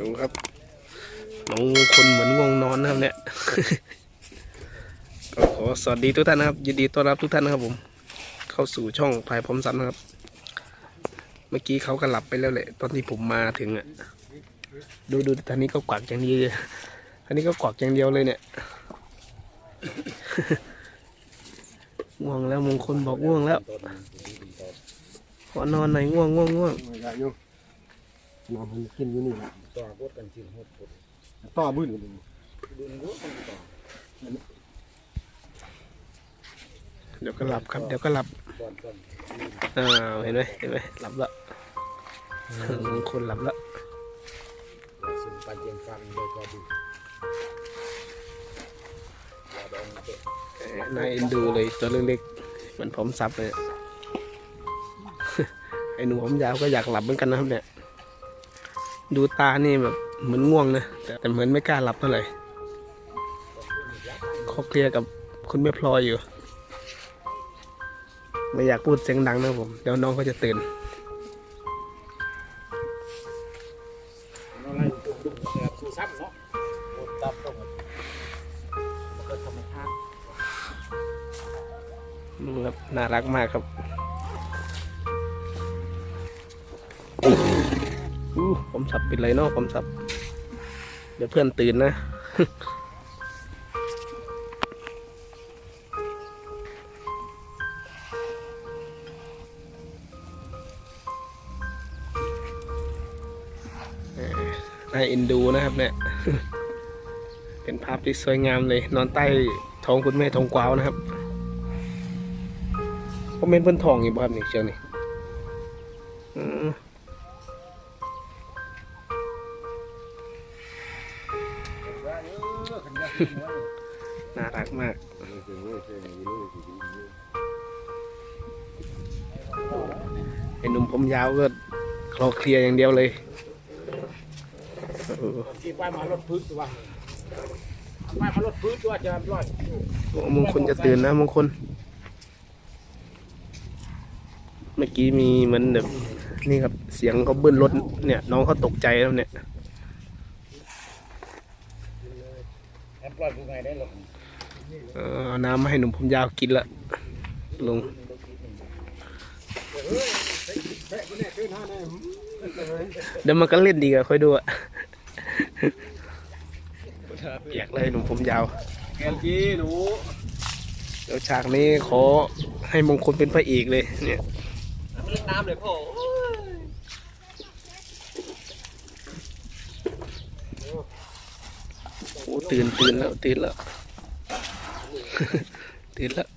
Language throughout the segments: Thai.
ดูครับน้องคนเหมือนง่วงนอนนะครับเนี่ยก็ขอสวัสดีทุกท่านนะครับ ยินดีต้อนรับทุกท่านนะครับผม เข้าสู่ช่องพายพร้อมสันนะครับ เมื่อกี้เขาก็หลับไปแล้วแหละ ตอนที่ผมมาถึงอะ ดูดูท่างนี้ก็กวักอย่างเดียวอันนี้ก็กวักอย่างเดียวเลยเนี่ยง่วงแล้วมงคลบอกง่วงแล้วขอนอนหน่อยง่วงง่วงง่วง นอนมันกินอยู่นี่แหละต่อพวกกันจินหดปดต่อบื้นอยู่นี่ดูนรู้กันต่อเดี๋ยวก็หลับครับ เดี๋ยวก็หลับก่อนก่อนอ้าวเห็นไหมเห็นไหมหลับละมงคลหลับละเราสุ่มปันเจียงฟังโดยก็ดูยาดองเด็กเอ้ยน่าเอ็นดูเลยตัวเล็กๆเหมือนผมซับเลยไอ้หนูผมยาวก็อยากหลับเหมือนกันนะครับเนี่ย ดูตานี่แบบเหมือนง่วงนะแต่เหมือนไม่กล้าหลับเท่าไหร่เขาเคลียร์กับคุณแม่พลอยอยู่ ไม่อยากพูดเสียงดังนะผม เดี๋ยวน้องเขาจะตื่นอะไรดุดุแบบสู้ซ้ำเนาะหมดตับต้องมันก็ธรรมชาติดูครับน่ารักมากครับ อู้ผมสับเปิดเลยเนาะผมสับ เดี๋ยวเพื่อนตื่นนะเอ่อน่าเอ็นดูนะครับเนี่ย เป็นภาพที่สวยงามเลย นอนใต้ท้องคุณแม่ท้องกวาวนะครับผมเป็นเพิ่อนทองอยู่บ่ครับนี่เชียวนี่ น่ารักมากไอ้หนุ่มผมยาวก็คลอเคลียร์อย่างเดียวเลยเออที่ไปมาลดพื้นตัวไปมาลดพื้นตัวจะร้อยโอ้มงคลจะตื่นนะมงคล เมื่อกี้มีเหมันแบบนี่ครับเสียงเขาเบิ้ลรถเนี่ย น้องเขาตกใจแล้วเนี่ย แอมปล่อยผู้ไงได้หรอกเออเอาน้ำมาให้หนุ่มผมยาวกินละลงเดี๋ยวมันก็เล่นดีกับค่อยดูอะอยากเลยหนุ่มผมยาวแกลจีหนูเดี๋ยวฉากนี้ขอให้มงคลเป็นพระเอกเลยเนี่ย เล่นน้ำเลยพ่อ โอ้ ตื่นตื่นแล้วตื่นแล้วตื่นแล้ว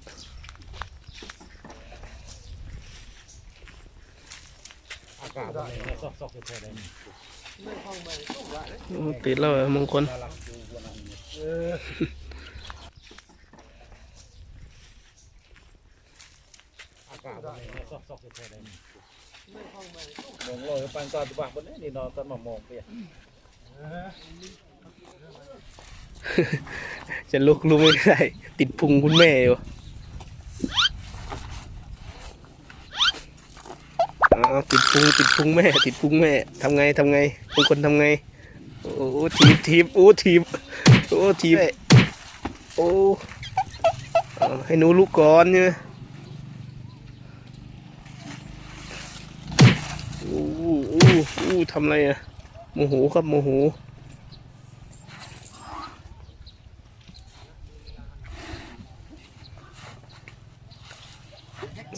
ตื่นแล้วมงคลอากาศนี่ซอกซอกแค่ไหนมองลอยปันตอนตุบักบนนี้นี่นอนตอนมามองเปีย จะลุกลุกไม่ได้ ติดพุงคุณแม่อยู่ติดพุงติดพุงแม่ ติดพุงแม่ทำไงทำไงบางคนทำไง โอ้ทีบทีบโอ้ทีบโอ้ทีบโอ้ให้หนูลุกก่อนเนี่ยโอ้โอ้โอ้ทำไรอะโมโหครับโมโห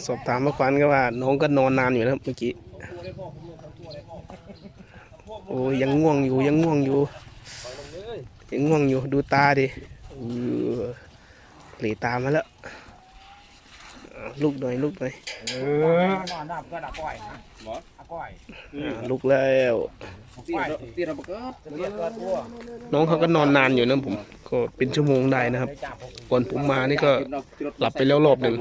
สอบถามมื่อวานก็ว่า น้องก็นอนนานอยู่นะครับเมื่อกี้ โอ้ยยังง่วงอยู่ยังง่วงอยู่ยังง่วงอยู่ดูตาดิเออหลีตามาแล้วลุกหน่อยลุกหน่อยเออน้ำก็ดับก้อยนะก้อยลุกแล้วตีราตีเราก็เรียกตัวตัวน้องเขาก็นอนนานอยู่นะผม ก็เป็นชั่วโมงได้นะครับ ก่อนผมมานี่ก็หลับไปแล้วรอบหนึ่ง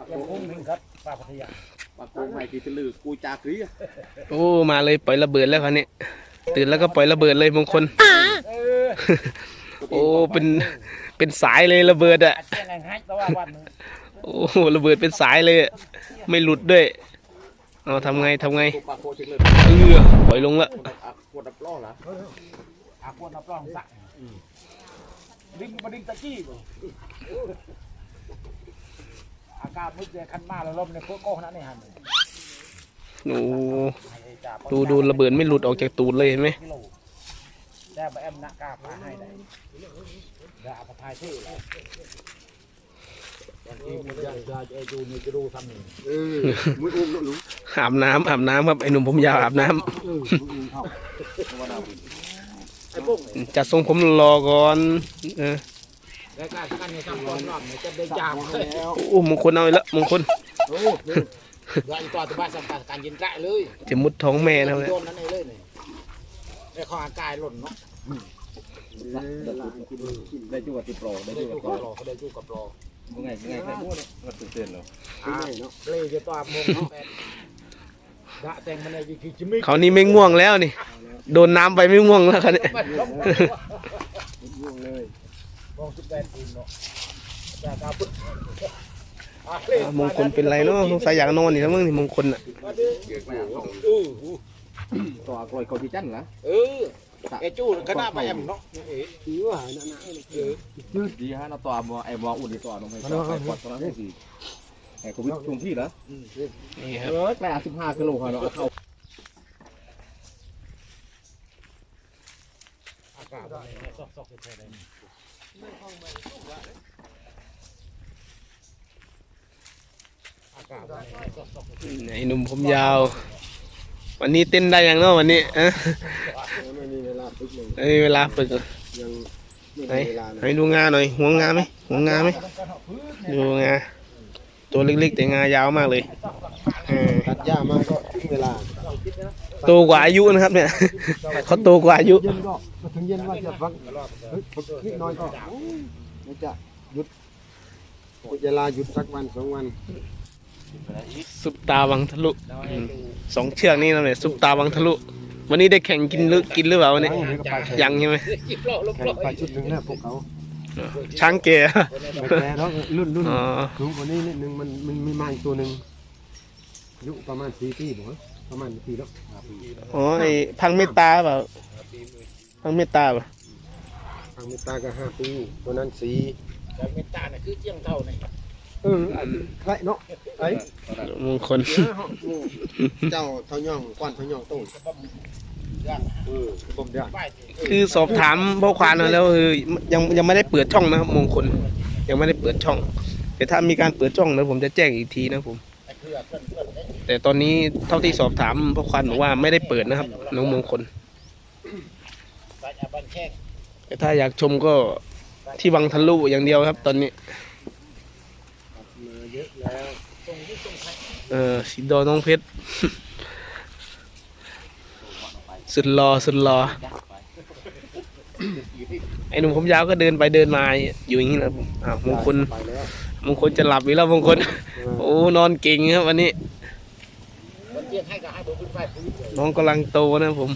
พัทยาเด้อเออเดี๋ยวละเยังพุ่งหนึ่งครับป้าพัทยาปากโกงใหม่กี่ตะลือกูจากรีอะโอ้มาเลยปล่อยระเบิดแล้วคันนี้ตื่นแล้วก็ปล่อยระเบิดเลยมงคลเออโอ้เป็นเป็นสายเลยระเบิดอะอาจจะไงให้แต่ว่าวันหนึงโอ้โหระเบิดเป็นสายเลยอะไม่หลุดด้วยเอาทำไงทำไงกูปากโคชิกเลยเออปล่อยลงละอะกดดับล้อเหรออาควรนับรองสักลิงมาดิงตะกี้บ่ อากาศมืดเลยคันมาแล้วลมในโคโก้ขนาดนี้หันหนูดูดูระเบิดไม่หลุดออกจากตูดเลยเห็นไหมกิโลได้บะแอมนักกาพาให้ได้เดี๋ยวเอาไปทายชื่อแล้วบางทีมันจะจะจะดูนี่จะดูทำนี่เออมืออุ้มแล้วรู้อาบน้ำอาบน้ำครับไอ้หนุ่มผมยาวอาบน้ำเออมืออุ้มเข้าว่าดาวไอ้ปุ้งจัดทรงผมรอก่อนเออ รายการกันในคำก่อนรอบเนี่ยจะได้ยาวเลยโอ้มงคลเอาอีกแล้วมงคลโอ้เดี๋ยวอีกตัวตัวบ้านสำคัญการยินแกะเลยจะมุดท้องแม่นะเนี่ยโดนนั้นเองเลยนี่ไอ้ข้ออากายหล่นเนาะได้จุกติโปรได้ได้จู่กับรอเขาได้อยู่กับรอมึงไงมึงไงแค่พูดมันตื่นเต้นเหรออ่าเลยจะตัวมงเนาะแฟนแต่งมันในวิคิจิมิเขานี่ไม่ง่วงแล้วนี่ โดนน้ำไปไม่ง่วงแล้วครับเนี่ยมันล้มยุ่งเลย มองสิบแปดปีเนาะจากการปุ๊บอ่ามงคลเป็นไรเนาะสงสัยอยากนอนนี่แล้วมึงนี่มงคลอะเออต่ออกลอยเขาที่จันเหรอเออไอ้จู้คณะมาแอมเนาะเอ๋ดีว่ะนั่นน่ะดีฮะเราต่อบ่ไอ้บ่อุ่นดีต่อลงไปต่อไปปอดตอนนั้นสิไอ้กูวิ่งชุมพี่เหรอนี่ครับเออแปดสิบห้ากิโลครับเนาะเข้าอากาศซอกซอกแค่ไห ไอ้หนุ่มผมยาว วันนี้เต้นได้ยังเนาะวันนี้อะไม่มีเวลาฝึกเลยเอ้ยเวลาฝึกอะยังไม่ไหนมีเวลาเลยให้ดูงาหน่อยหัวงาไหมหัวงาไหมดูงาตัวเล็กๆแต่งายาวมากเลยเออตัดหญ้ามาก็เวลาโตกว่าอายุนะครับเนี่ย เขาโตกว่าอายุ เย็นก็มา ถึงเย็นว่าจะฟักเฮ้ยฝึกนิดหน้อยก็มันจะหยุดเวลาหยุดสักวันสองวัน ซุปตาวังทะลุอืมสองเชือกนี่นะเนี่ยซุปตาวังทะลุ วันนี้ได้แข่งกินหรือกินหรือเปล่าวันนี้ยังก็ไปแข่งยังใช่ไหมจิบโลลบแข่โลงไปชุดหนึ่งแล้วพวกเขาช้างเกยไม่แก่แล้วรุ่นรุ่นอ๋อสูงกว่านี้นิดนึงมันมันมีมาอีกตัวหนึ่งอายุประมาณสี่ปีบอกว่าประมาณปีแล้วอ๋อไอ้พังเมตตาเปล่า พังเมตตาเปล่าทางเมตตาก็ห้าปีตัวนั้นสี่แต่เมตาเนี่ยคือเจียงเท่านี่เออใครเนาะไอ้มงคลเจ้าเท่าย่องกวนเท่าย่องโต้นย่างเออผมเดียวป้ายคือสอบถามพ่อควานมาแล้วคือยังยังไม่ได้เปิดช่องนะครับมงคลยังไม่ได้เปิดช่อง แต่ถ้ามีการเปิดช่องนะผมจะแจ้งอีกทีนะผมไอ้เครือเพื่อนเพื่อนไอ้แต่ตอนนี้เท่าที่สอบถามพ่อควานบอกว่าไม่ได้เปิดนะครับน้องมงคล บ้านอาบ้านแข้งแต่ถ้าอยากชมก็ที่วังทะลุอย่างเดียวครับ ตอนนี้มาเยอะแล้วตรงที่ตรงไทยเออสิดอน้องเพชร สุดรอสุดรอไอ้หนุ่มผมยาวก็เดินไปเดินมาอยู่อย่างนี้นะผมอ้าวมงคลไปแล้วมงคลจะหลับอีกแล้วมงคล โอ้นอนเก่งครับวันนี้มันเจียงให้ก็ให้ผมขึ้นไปพื้นเลยน้องกำลังโตนะผม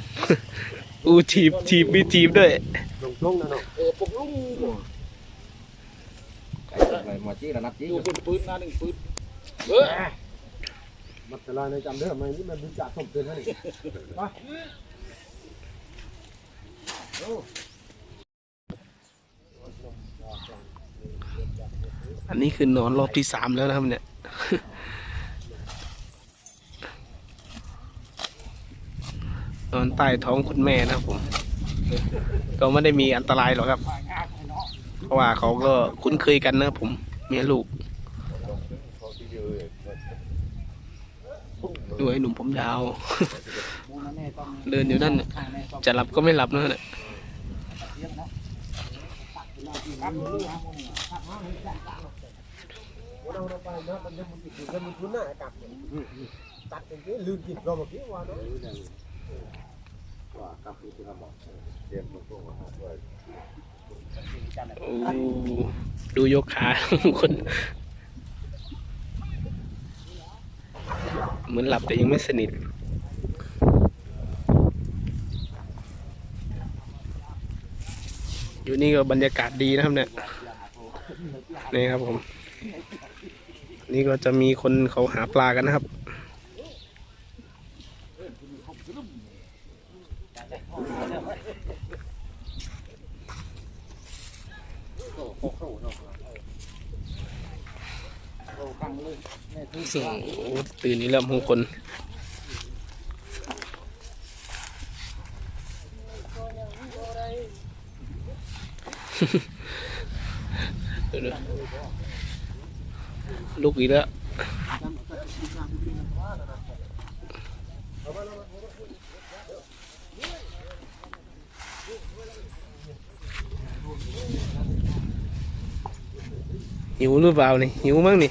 อูทีบทีบมีทีบด้วยลงลงนะเนาะเออผมลุงอะไรมาจี้ระนับจี้อยู่เป็นปืนนะหนึ่งปืนเออมัตลาในจำเด้อมันนี่มันบุญจ่าสมเตือนให้นี่ไปอันนี้คือนอนรอบที่สามแล้วนะครับเนี่ย นอนใต้ท้องคุณแม่นะครับผม ก็ไม่ได้มีอันตรายหรอกครับ เพราะว่าเขาก็คุ้นเคยกันนะครับผมเมียลูกดูไอ้หนุ่มผมยาว เดินอยู่นั่นจะหลับก็ไม่หลับนั่นแหละเราเปนะมันยังมันติดอยู่กันมันทุนหน้าอากาศตัดอย่างนี้ลืมกินเราเมื่อกี้ว่า ดูยกขา คน เหมือนหลับแต่ยังไม่สนิทอยู่นี่ก็บรรยากาศดีนะครับเนี่ยนี่ครับผม นี่ก็จะมีคนเขาหาปลากันนะครับ โอ้โหโอ้โหเนาะโอ้ฟังเลยแม่ที่ โอ้โห ตื่นนี่แล้วมงคลลูกอีกแล้วหิวหรือเปล่านี่หิวมั้งนี่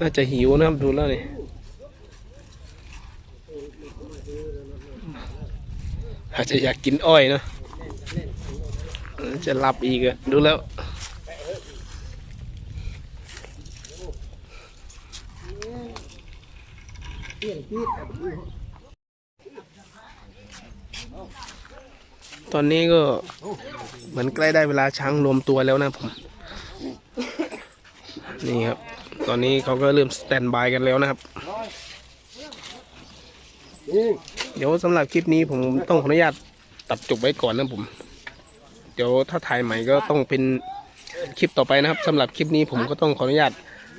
น่าจะหิวนะครับดูแล้วนี่อาจจะอยากกินอ้อยนะจะหลับอีกอะดูแล้ว ตอนนี้ก็เหมือนใกล้ได้เวลาช้างรวมตัวแล้วนะผม นี่ครับ ตอนนี้เขาก็เริ่มสแตนบายกันแล้วนะครับ เดี๋ยวสำหรับคลิปนี้ผมต้องขออนุญาตตัดจบไว้ก่อนนะผม เดี๋ยวถ้าถ่ายใหม่ก็ต้องเป็นคลิปต่อไปนะครับสำหรับคลิปนี้ผมก็ต้องขออนุญาต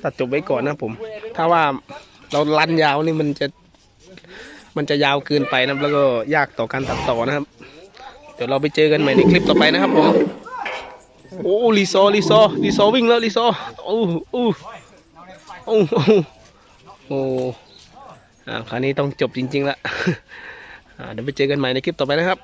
ตัดจบไว้ก่อนนะผม ถ้าว่าเราลันยาวนี่มันจะ มันจะยาวเกินไปนะแล้วก็ยากต่อการตัดต่อนะครับ เดี๋ยวเราไปเจอกันใหม่ในคลิปต่อไปนะครับผมโอ้ลีซอลีซอลีซอวิ่งแล้วลีซอโอ้โอ้ โอ้โหโอ้อ่าคราวนี้ต้องจบจริงๆละอ่าเดี๋ยวไปเจอกันใหม่ในคลิปต่อไปนะครับ